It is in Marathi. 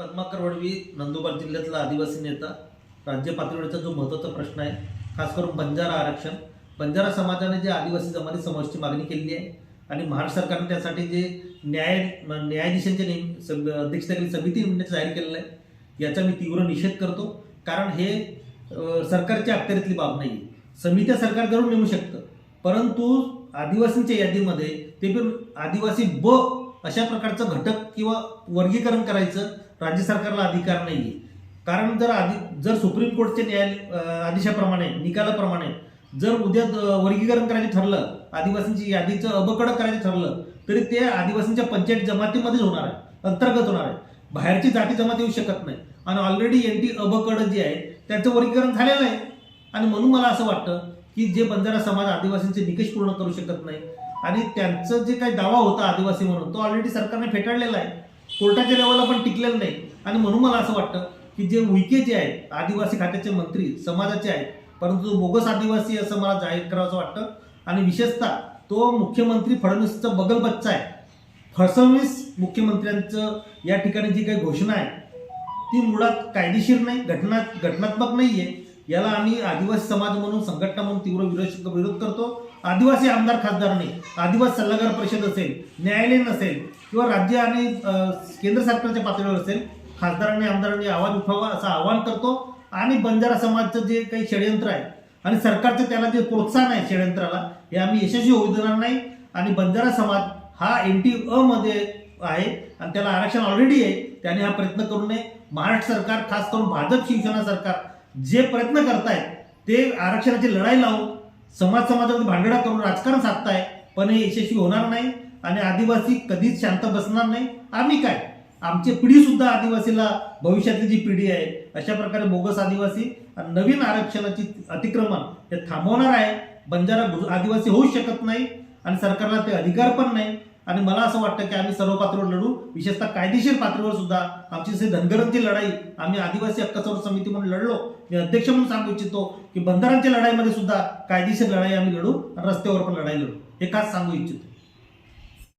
पद्माकर वडवी नंदुरबार जिल्ह्यातला आदिवासी नेता राज्य पातळीवरचा जो महत्त्वाचा प्रश्न आहे खास करून बंजारा आरक्षण. बंजारा समाजाने जे आदिवासी जमाती समाजाची मागणी केलेली आहे आणि महाराष्ट्र सरकारने त्यासाठी जे न्याय न्यायाधीशांच्या नेम सम- अध्यक्षतेखाली समिती नेमण्याचं जाहीर केलेलं आहे याचा मी तीव्र निषेध करतो. कारण हे सरकारच्या अखत्यारीतली बाब नाही समित्या सरकार करून नेमू शकतं. परंतु आदिवासींच्या यादीमध्ये ते पण आदिवासी ब अशा प्रकारचं घटक किंवा वर्गीकरण करायचं राज्य सरकारला अधिकार नाही आहे कारण जर आधी जर सुप्रीम कोर्टच्या न्यायालय आदेशाप्रमाणे निकालाप्रमाणे जर उद्या वर्गीकरण करायचं ठरलं आदिवासींची यादीचं अबकडक करायचं ठरलं तरी ते आदिवासींच्या पंचायत जमातीमध्येच होणार आहे अंतर्गत होणार आहे. बाहेरची जाती जमात येऊ शकत नाही. आणि ऑलरेडी एन टी अबकड जे आहे त्यांचं वर्गीकरण झालेलं आहे. आणि म्हणून मला असं वाटतं की जे बंजारा समाज आदिवासींचे निकष पूर्ण करू शकत नाही आणि त्यांचं जे काही दावा होता आदिवासी म्हणून तो ऑलरेडी सरकारने फेटाळलेला आहे. कोर्टाच्या लेवलला पण टिकलेलं नाही. आणि म्हणून मला असं वाटतं की जे उईके जे आहेत आदिवासी खात्याचे मंत्री समाजाचे आहेत परंतु तो बोगस आदिवासी असं मला जाहीर करावं वाटतं. आणि विशेषतः तो मुख्यमंत्री फडणवीसचा बगल बच्चा आहे. फडणवीस मुख्यमंत्र्यांचं या ठिकाणी जी काही घोषणा आहे ती मुळात कायदेशीर नाही घटना घटनात्मक नाही आहे याला आम्ही आदिवासी समाज म्हणून संघटना म्हणून तीव्र विरोध विरोध करतो. आदिवासी आमदार खासदार नाही. आदिवासी सल्लागार परिषद असेल न्यायालय नसेल किंवा राज्य आणि केंद्र सरकारच्या पातळीवर असेल खासदारांनी आमदारांनी आवाज उठवावा असं आवाहन करतो. आणि बंजारा समाजचं जे काही षडयंत्र आहे आणि सरकारचं त्याला जे प्रोत्साहन आहे षडयंत्राला हे आम्ही यशस्वी होऊ देणार नाही. आणि बंजारा समाज हा एन टी अमध्ये आहे आणि त्याला आरक्षण ऑलरेडी आहे त्याने हा प्रयत्न करू नये. महाराष्ट्र सरकार खास करून भाजप शिवसेना सरकार जे प्रयत्न करतायत ते आरक्षणाची लढाई लावून समाज समाजामध्ये भांडणा करून राजकारण साधताय पण हे यशस्वी होणार नाही आणि आदिवासी कधीच शांत बसणार नाही. आम्ही काय? आमची पिढी सुद्धा आदिवासीला भविष्यातली जी पिढी आहे अशा प्रकारे बोगस आदिवासी नवीन आरक्षणाची अतिक्रमण हे थांबवणार आहे. बंजारा आदिवासी होऊ शकत नाही आणि सरकारला ते अधिकार पण नाही. आणि मला असं वाटतं की आम्ही सर्व पातळीवर लढू विशेषतः कायदेशीर पातळीवर सुद्धा आमची जशी धनगरांची लढाई आम्ही आदिवासी हक्क संरक्षण समिती म्हणून लढलो. मी अध्यक्ष म्हणून सांगू इच्छितो की बंधारांच्या लढाईमध्ये सुद्धा कायदेशीर लढाई आम्ही लढू आणि रस्त्यावर पण लढाई लढू. हे खास सांगू इच्छितो.